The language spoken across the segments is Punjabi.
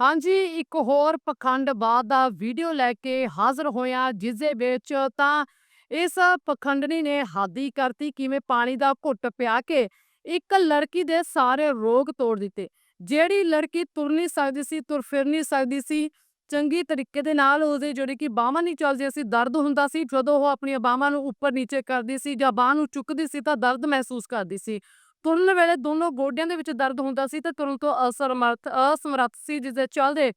ਹਾਂਜੀ, ਇੱਕ ਹੋਰ ਪਖੰਡਵਾਦ ਦਾ ਵੀਡੀਓ ਲੈ ਕੇ ਹਾਜ਼ਰ ਹੋਇਆ ਜਿਸ ਦੇ ਵਿੱਚ ਤਾਂ ਇਸ ਪਖੰਡਨੀ ਨੇ ਹਾਦੀ ਕਰਤੀ ਕਿਵੇਂ ਪਾਣੀ ਦਾ ਘੁੱਟ ਪਿਆ ਕੇ ਇੱਕ ਲੜਕੀ ਦੇ ਸਾਰੇ ਰੋਗ ਤੋੜ ਦਿੱਤੇ। ਜਿਹੜੀ ਲੜਕੀ ਤੁਰ ਨਹੀਂ ਸਕਦੀ ਸੀ, ਤੁਰ ਫਿਰ ਨਹੀਂ ਸਕਦੀ ਸੀ, ਚੰਗੀ ਤਰੀਕੇ ਦੇ ਨਾਲ ਉਹਦੇ ਜਿਹੜੇ ਕਿ ਬਾਹਾਂ ਨਹੀਂ ਚੱਲਦੀਆਂ ਸੀ, ਦਰਦ ਹੁੰਦਾ ਸੀ ਜਦੋਂ ਉਹ ਆਪਣੀਆਂ ਬਾਹਾਂ ਨੂੰ ਉੱਪਰ ਨੀਚੇ ਕਰਦੀ ਸੀ ਜਾਂ ਬਾਂਹ ਨੂੰ ਚੁੱਕਦੀ ਸੀ ਤਾਂ ਦਰਦ ਮਹਿਸੂਸ ਕਰਦੀ ਸੀ। ਤੁਰਨ ਵੇਲੇ ਦੋਨੋਂ ਗੋਡਿਆਂ ਦੇ ਵਿੱਚ ਦਰਦ ਹੁੰਦਾ ਸੀ ਤੇ ਤੁਰਨ ਤੋਂ ਅਸਮਰਥ, ਅਸਮਰੱਥ ਸੀ ਜਿਸ ਦੇ ਚੱਲਦੇ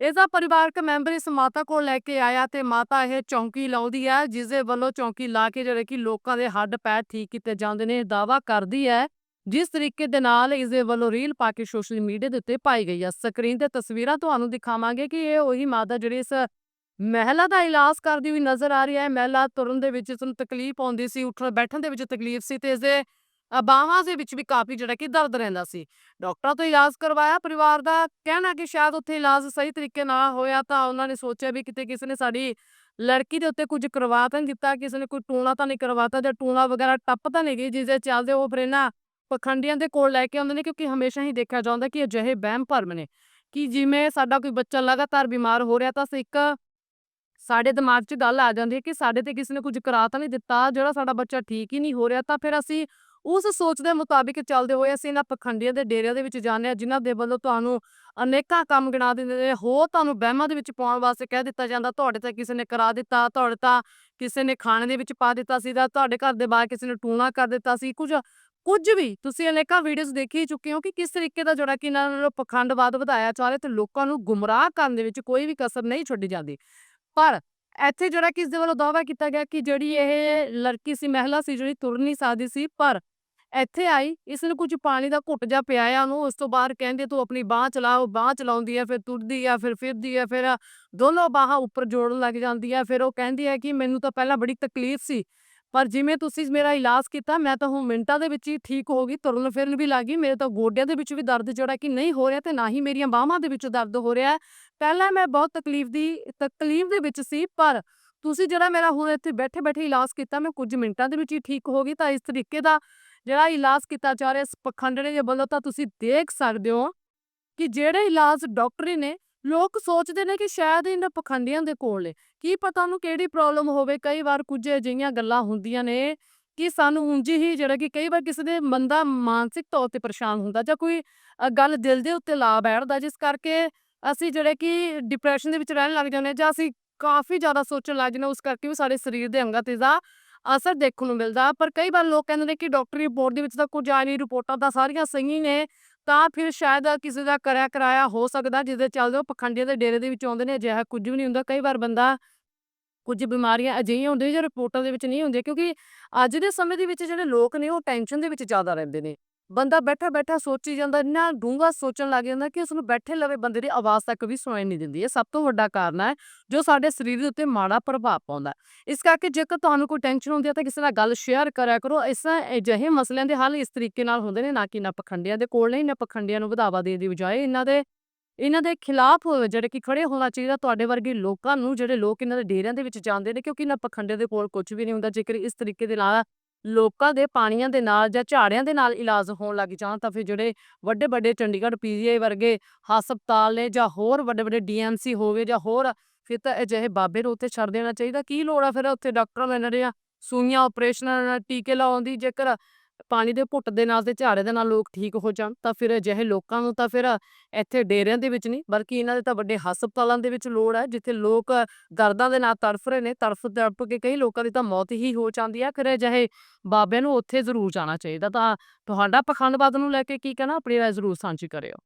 ਇਸਦਾ ਪਰਿਵਾਰਕ ਮੈਂਬਰ ਇਸ ਮਾਤਾ ਕੋਲ ਲੈ ਕੇ ਆਇਆ ਤੇ ਮਾਤਾ ਇਹ ਚੌਂਕੀ ਲਾਉਂਦੀ ਹੈ ਜਿਸ ਦੇ ਵੱਲੋਂ ਚੌਂਕੀ ਲਾ ਕੇ ਜਿਹੜੇ ਕਿ ਲੋਕਾਂ ਦੇ ਹੱਡ ਪੈਰ ਠੀਕ ਕੀਤੇ ਜਾਂਦੇ ਨੇ ਦਾਵਾ ਕਰਦੀ ਹੈ। ਜਿਸ ਤਰੀਕੇ ਦੇ ਨਾਲ ਇਸ ਦੇ ਵੱਲੋਂ ਰੀਲ ਪਾ ਕੇ ਸੋਸ਼ਲ ਮੀਡੀਆ ਦੇ ਉੱਤੇ ਪਾਈ ਗਈ ਹੈ। ਸਕਰੀਨ ਤੇ ਤਸਵੀਰਾਂ ਤੁਹਾਨੂੰ ਦਿਖਾਵਾਂਗੇ ਕਿ ਇਹ ਉਹੀ ਮਾਤਾ ਜਿਹੜੀ ਇਸ ਮਹਿਲਾ ਦਾ ਇਲਾਜ ਕਰਦੀ ਹੋਈ ਨਜ਼ਰ ਆ ਰਹੀ ਹੈ। ਮਹਿਲਾ ਤੁਰਨ ਦੇ ਵਿੱਚ ਇਸ ਨੂੰ ਤਕਲੀਫ ਆਉਂਦੀ ਸੀ, ਉੱਠਣ ਬੈਠਣ ਦੇ ਵਿੱਚ ਤਕਲੀਫ ਸੀ ਤੇ ਇਸ ਦੇ ਬਾਹਾਂ ਦੇ ਵਿੱਚ ਵੀ ਕਾਫੀ ਜਿਹੜਾ ਕਿ ਦਰਦ ਰਹਿੰਦਾ ਸੀ। ਡਾਕਟਰਾਂ ਤੋਂ ਇਲਾਜ ਕਰਵਾਇਆ, ਪਰਿਵਾਰ ਦਾ ਕਹਿਣਾ ਕਿ ਸ਼ਾਇਦ ਉੱਥੇ ਇਲਾਜ ਸਹੀ ਤਰੀਕੇ ਨਾਲ ਹੋਇਆ ਤਾਂ ਉਹਨਾਂ ਨੇ ਸੋਚਿਆ ਵੀ ਕਿਤੇ ਕਿਸੇ ਨੇ ਸਾਡੀ ਲੜਕੀ ਦੇ ਉੱਤੇ ਕੁਝ ਕਰਵਾ ਤਾਂ ਨਹੀਂ ਦਿੱਤਾ, ਕਿਸੇ ਨੇ ਕੋਈ ਟੂਣਾ ਤਾਂ ਨਹੀਂ ਕਰਵਾਤਾ ਜਾਂ ਟੂਣਾ ਵਗੈਰਾ ਟੱਪ ਤਾਂ ਨਹੀਂ ਗਈ ਜਿਸ ਦੇ ਚੱਲਦੇ ਉਹ ਫਿਰ ਇਹਨਾਂ ਪਖੰਡੀਆਂ ਦੇ ਕੋਲ ਲੈ ਕੇ ਆਉਂਦੇ ਨੇ ਕਿਉਂਕਿ ਹਮੇਸ਼ਾ ਹੀ ਦੇਖਿਆ ਜਾਂਦਾ ਕਿ ਅਜਿਹੇ ਵਹਿਮ ਭਰਮ ਨੇ ਕਿ ਜਿਵੇਂ ਸਾਡਾ ਕੋਈ ਬੱਚਾ ਲਗਾਤਾਰ ਬਿਮਾਰ ਹੋ ਰਿਹਾ ਤਾਂ ਇੱਕ ਸਾਡੇ ਦਿਮਾਗ 'ਚ ਗੱਲ ਆ ਜਾਂਦੀ ਹੈ ਕਿ ਸਾਡੇ ਤੇ ਕਿਸੇ ਨੇ ਕੁਝ ਕਰਾ ਤਾਂ ਨਹੀਂ ਦਿੱਤਾ, ਜਿਹੜਾ ਸਾਡਾ ਬੱਚਾ ਠੀਕ ਹੀ ਨਹੀਂ ਹੋ ਰਿਹਾ ਤਾਂ ਫਿਰ ਅਸੀਂ ਉਸ ਸੋਚ ਦੇ ਮੁਤਾਬਿਕ ਚੱਲਦੇ ਹੋਏ ਅਸੀਂ ਇਹਨਾਂ ਪਖੰਡੀਆਂ ਦੇ ਡੇਰਿਆਂ ਦੇ ਵਿੱਚ ਜਾਂਦੇ ਹਾਂ, ਜਿਨ੍ਹਾਂ ਦੇ ਵੱਲੋਂ ਤੁਹਾਨੂੰ ਅਨੇਕਾਂ ਕੰਮ ਗਿਣਾ ਦਿੰਦੇ ਨੇ, ਹੋਰ ਤੁਹਾਨੂੰ ਬਹਿਮਾਂ ਦੇ ਵਿੱਚ ਪਾਉਣ ਵਾਸਤੇ ਕਹਿ ਦਿੱਤਾ ਜਾਂਦਾ, ਤੁਹਾਡੇ ਤਾਂ ਕਿਸੇ ਨੇ ਕਰਾ ਦਿੱਤਾ, ਤੁਹਾਡੇ ਤਾਂ ਕਿਸੇ ਨੇ ਖਾਣੇ ਦੇ ਵਿੱਚ ਪਾ ਦਿੱਤਾ ਸੀ ਜਾਂ ਤੁਹਾਡੇ ਘਰ ਦੇ ਬਾਹਰ ਕਿਸੇ ਨੇ ਟੂਣਾ ਕਰ ਦਿੱਤਾ ਸੀ। ਕੁਝ ਕੁਝ ਵੀ ਤੁਸੀਂ ਅਨੇਕਾਂ ਵੀਡੀਓਜ਼ ਦੇਖੀ ਚੁੱਕੇ ਹੋ ਕਿ ਕਿਸ ਤਰੀਕੇ ਦਾ ਜਿਹੜਾ ਕਿ ਇਹਨਾਂ ਨੂੰ ਪਖੰਡਵਾਦ ਵਧਾਇਆ ਜਾ ਰਿਹਾ ਤੇ ਲੋਕਾਂ ਨੂੰ ਗੁੰਮਰਾਹ ਕਰਨ ਦੇ ਵਿੱਚ ਕੋਈ ਵੀ ਕਸਰ ਨਹੀਂ ਛੱਡੀ ਜਾਂਦੀ। ਪਰ ਇੱਥੇ ਜਿਹੜਾ ਕਿ ਇਸ ਦੇ ਵੱਲੋਂ ਦਾਅਵਾ ਕੀਤਾ ਗਿਆ ਕਿ ਜਿਹੜੀ ਇਹ ਲੜਕੀ ਸੀ, ਮਹਿਲਾ ਸੀ, ਜਿਹੜੀ ਤੁਰ ਨਹੀਂ ਸਕਦੀ ਸੀ, ਪਰ ਇੱਥੇ ਆਈ, ਇਸ ਨੂੰ ਕੁਝ ਪਾਣੀ ਦਾ ਘੁੱਟ ਜਾ ਪਿਆਇਆ ਉਹਨੂੰ, ਉਸ ਤੋਂ ਬਾਅਦ ਕਹਿੰਦੇ, ਤੂੰ ਆਪਣੀ ਬਾਹ ਚਲਾ ਬਾਹ ਚਲਾਉਂਦੀ ਹੈ ਫਿਰ ਤੁਰਦੀ ਹੈ ਫਿਰ ਫਿਰਦੀ ਹੈ ਫਿਰ ਦੋਨੋਂ ਬਾਹਾਂ ਉੱਪਰ ਜੋੜਨ ਲੱਗ ਜਾਂਦੀ ਹੈ ਫਿਰ ਉਹ ਕਹਿੰਦੀ ਹੈ ਕਿ ਮੈਨੂੰ ਤਾਂ ਪਹਿਲਾਂ ਬੜੀ ਤਕਲੀਫ ਸੀ, ਪਰ ਜਿਵੇਂ ਤੁਸੀਂ ਮੇਰਾ ਇਲਾਜ ਕੀਤਾ, ਮੈਂ ਤਾਂ ਹੁਣ ਮਿੰਟਾਂ ਦੇ ਵਿੱਚ ਹੀ ਠੀਕ ਹੋ ਗਈ, ਤੁਰਨ ਫਿਰਨ ਵੀ ਲੱਗ ਗਈ, ਮੇਰੇ ਤਾਂ ਗੋਡਿਆਂ ਦੇ ਵਿੱਚ ਵੀ ਦਰਦ ਜਿਹੜਾ ਕਿ ਨਹੀਂ ਹੋ ਰਿਹਾ ਤੇ ਨਾ ਹੀ ਮੇਰੀਆਂ ਬਾਹਾਂ ਦੇ ਵਿੱਚ ਦਰਦ ਹੋ ਰਿਹਾ। ਪਹਿਲਾਂ ਮੈਂ ਬਹੁਤ ਤਕਲੀਫ ਦੀ, ਤਕਲੀਫ ਦੇ ਵਿੱਚ ਸੀ, ਪਰ ਤੁਸੀਂ ਜਿਹੜਾ ਮੇਰਾ ਹੁਣ ਇੱਥੇ ਬੈਠੇ ਬੈਠੇ ਇਲਾਜ ਕੀਤਾ, ਮੈਂ ਕੁਝ ਮਿੰਟਾਂ ਦੇ ਵਿੱਚ ਹੀ ਠੀਕ ਹੋ ਗਈ, ਤਾਂ ਇਸ ਤਰੀਕੇ ਦਾ ਜਿਹੜਾ ਇਲਾਜ ਕੀਤਾ ਜਾ ਰਿਹਾ ਇਸ ਪਖੰਡਣੇ ਦੇ ਵੱਲੋਂ, ਤਾਂ ਤੁਸੀਂ ਦੇਖ ਸਕਦੇ ਹੋ ਕਿ ਜਿਹੜੇ ਇਲਾਜ ਡਾਕਟਰੀ ਨੇ, ਲੋਕ ਸੋਚਦੇ ਨੇ ਕਿ ਸ਼ਾਇਦ ਇਹਨਾਂ ਪਖੰਡੀਆਂ ਦੇ ਕੋਲ ਨੇ। ਕੀ ਪਤਾ ਉਹਨੂੰ ਕਿਹੜੀ ਪ੍ਰੋਬਲਮ ਹੋਵੇ? ਕਈ ਵਾਰ ਕੁਝ ਅਜਿਹੀਆਂ ਗੱਲਾਂ ਹੁੰਦੀਆਂ ਨੇ ਕਿ ਸਾਨੂੰ ਉਂਝ ਹੀ ਜਿਹੜਾ ਕਿ ਕਈ ਵਾਰ ਕਿਸੇ ਦੇ ਬੰਦਾ ਮਾਨਸਿਕ ਤੌਰ ਤੇ ਪਰੇਸ਼ਾਨ ਹੁੰਦਾ ਜਾਂ ਕੋਈ ਗੱਲ ਦਿਲ ਦੇ ਉੱਤੇ ਲਾ ਬੈਠਦਾ, ਜਿਸ ਕਰਕੇ ਅਸੀਂ ਜਿਹੜੇ ਕਿ ਡਿਪਰੈਸ਼ਨ ਦੇ ਵਿੱਚ ਰਹਿਣ ਲੱਗ ਜਾਂਦੇ ਜਾਂ ਅਸੀਂ ਕਾਫੀ ਜ਼ਿਆਦਾ ਸੋਚਣ ਲੱਗ ਜਾਂਦੇ ਹਾਂ, ਉਸ ਕਰਕੇ ਵੀ ਸਾਡੇ ਸਰੀਰ ਦੇ ਅੰਗਾਂ ਤੇ ਦਾ ਅਸਰ ਦੇਖਣ ਨੂੰ ਮਿਲਦਾ। ਪਰ ਕਈ ਵਾਰ ਲੋਕ ਕਹਿੰਦੇ ਨੇ ਕਿ ਡਾਕਟਰੀ ਰਿਪੋਰਟ ਦੇ ਵਿੱਚ ਤਾਂ ਕੁਝ ਆ ਨਹੀਂ, ਰਿਪੋਰਟਾਂ ਤਾਂ ਸਾਰੀਆਂ ਸਹੀ ਨੇ, ਤਾਂ ਫਿਰ ਸ਼ਾਇਦ ਕਿਸੇ ਦਾ ਕਰਿਆ ਕਰਾਇਆ ਹੋ ਸਕਦਾ ਜਿਹਦੇ ਚੱਲਦੇ ਉਹ ਪਖੰਡੀਆਂ ਦੇ ਡੇਰੇ ਦੇ ਵਿੱਚ ਆਉਂਦੇ ਨੇ, ਅਜਿਹਾ ਕੁਝ ਵੀ ਨਹੀਂ ਹੁੰਦਾ। ਕਈ ਵਾਰ ਬੰਦਾ ਕੁਝ ਬਿਮਾਰੀਆਂ ਅਜਿਹੀਆਂ ਹੁੰਦੀਆਂ, ਜੋ ਰਿਪੋਰਟਾਂ ਦੇ ਵਿੱਚ ਨਹੀਂ ਹੁੰਦੀਆਂ, ਕਿਉਂਕਿ ਅੱਜ ਦੇ ਸਮੇਂ ਦੇ ਵਿੱਚ ਜਿਹੜੇ ਲੋਕ ਨੇ, ਉਹ ਟੈਨਸ਼ਨ ਦੇ ਵਿੱਚ ਜ਼ਿਆਦਾ ਰਹਿੰਦੇ ਨੇ। ਬੰਦਾ ਬੈਠਾ ਬੈਠਾ ਸੋਚੀ ਜਾਂਦਾ, ਇੰਨਾ ਡੂੰਘਾ ਸੋਚਣ ਲੱਗ ਜਾਂਦਾ ਕਿ ਉਸਨੂੰ ਬੈਠੇ ਲਵੇ ਬੰਦੇ ਦੀ ਆਵਾਜ਼ ਤੱਕ ਵੀ ਸੁਣਾਈ ਨਹੀਂ ਦਿੰਦੀ। ਇਹ ਸਭ ਤੋਂ ਵੱਡਾ ਕਾਰਨ ਹੈ ਜੋ ਸਾਡੇ ਸਰੀਰ ਦੇ ਉੱਤੇ ਮਾੜਾ ਪ੍ਰਭਾਵ ਪਾਉਂਦਾ। ਇਸ ਕਰਕੇ ਜੇਕਰ ਤੁਹਾਨੂੰ ਕੋਈ ਟੈਨਸ਼ਨ ਹੁੰਦੀ ਹੈ ਤਾਂ ਕਿਸੇ ਨਾਲ ਗੱਲ ਸ਼ੇਅਰ ਕਰਿਆ ਕਰੋ। ਇਸ ਅਜਿਹੇ ਮਸਲਿਆਂ ਦੇ ਹੱਲ ਇਸ ਤਰੀਕੇ ਨਾਲ ਹੁੰਦੇ ਨੇ, ਨਾ ਕਿ ਨਾ ਪਖੰਡਿਆਂ ਦੇ ਕੋਲ ਨਹੀਂ ਨਾ ਪਖੰਡੀਆਂ ਨੂੰ ਵਧਾਵਾ ਦੇਣ ਦੀ ਬਜਾਏ ਇਹਨਾਂ ਦੇ ਇਹਨਾਂ ਦੇ ਖਿਲਾਫ ਜਿਹੜੇ ਕਿ ਖੜੇ ਹੋਣਾ ਚਾਹੀਦਾ ਤੁਹਾਡੇ ਵਰਗੇ ਲੋਕਾਂ ਨੂੰ, ਜਿਹੜੇ ਲੋਕ ਇਹਨਾਂ ਦੇ ਡੇਰਿਆਂ ਦੇ ਵਿੱਚ ਜਾਂਦੇ ਨੇ ਕਿਉਂਕਿ ਇਹਨਾਂ ਪਖੰਡੇ ਦੇ ਕੋਲ ਕੁਝ ਵੀ ਨਹੀਂ ਹੁੰਦਾ। ਜੇਕਰ ਇਸ ਤਰੀਕੇ ਦੇ ਨਾਲ ਲੋਕਾਂ ਦੇ ਪਾਣੀਆਂ ਦੇ ਨਾਲ ਜਾਂ ਝਾੜਿਆਂ ਦੇ ਨਾਲ ਇਲਾਜ ਹੋਣ ਲੱਗ ਜਾਣ, ਤਾਂ ਫਿਰ ਜਿਹੜੇ ਵੱਡੇ ਵੱਡੇ ਚੰਡੀਗੜ੍ਹ ਪੀਜੀਆਈ ਵਰਗੇ ਹਸਪਤਾਲ ਨੇ ਜਾਂ ਹੋਰ ਵੱਡੇ ਵੱਡੇ ਡੀਐਮਸੀ ਹੋਵੇ ਜਾਂ ਹੋਰ, ਫਿਰ ਤਾਂ ਅਜਿਹੇ ਬਾਬੇ ਨੂੰ ਉੱਥੇ ਛੱਡ ਦੇਣਾ ਚਾਹੀਦਾ। ਕੀ ਲੋੜ ਆ ਫਿਰ ਉੱਥੇ ਡਾਕਟਰਾਂ ਲੈਣ ਇਹਨਾਂ ਸੂਈਆਂ ਆਪਰੇਸ਼ਨਾਂ ਟੀਕੇ ਲਾਉਣ ਦੀ? ਜੇਕਰ ਪਾਣੀ ਦੇ ਘੁੱਟ ਦੇ ਨਾਲ ਤੇ ਝਾੜੇ ਦੇ ਨਾਲ ਲੋਕ ਠੀਕ ਹੋ ਜਾਣ, ਤਾਂ ਫਿਰ ਅਜਿਹੇ ਲੋਕਾਂ ਨੂੰ ਤਾਂ ਫਿਰ ਇੱਥੇ ਡੇਰਿਆਂ ਦੇ ਵਿੱਚ ਨਹੀਂ, ਬਲਕਿ ਇਹਨਾਂ ਦੇ ਤਾਂ ਵੱਡੇ ਹਸਪਤਾਲਾਂ ਦੇ ਵਿੱਚ ਲੋੜ ਹੈ, ਜਿੱਥੇ ਲੋਕ ਦਰਦਾਂ ਦੇ ਨਾਲ ਤੜਫ ਰਹੇ ਨੇ, ਤੜਫ ਤੜਫ ਕੇ ਕਈ ਲੋਕਾਂ ਦੀ ਤਾਂ ਮੌਤ ਹੀ ਹੋ ਜਾਂਦੀ ਹੈ, ਫਿਰ ਅਜਿਹੇ ਬਾਬਿਆਂ ਨੂੰ ਉੱਥੇ ਜ਼ਰੂਰ ਜਾਣਾ ਚਾਹੀਦਾ, ਤਾਂ ਤੁਹਾਡਾ ਪਖੰਡਵਾਦ ਨੂੰ ਲੈ ਕੇ ਕੀ ਕਹਿਣਾ, ਆਪਣੀ ਰਾਏ ਜ਼ਰੂਰ ਸਾਂਝੀ ਕਰਿਓ।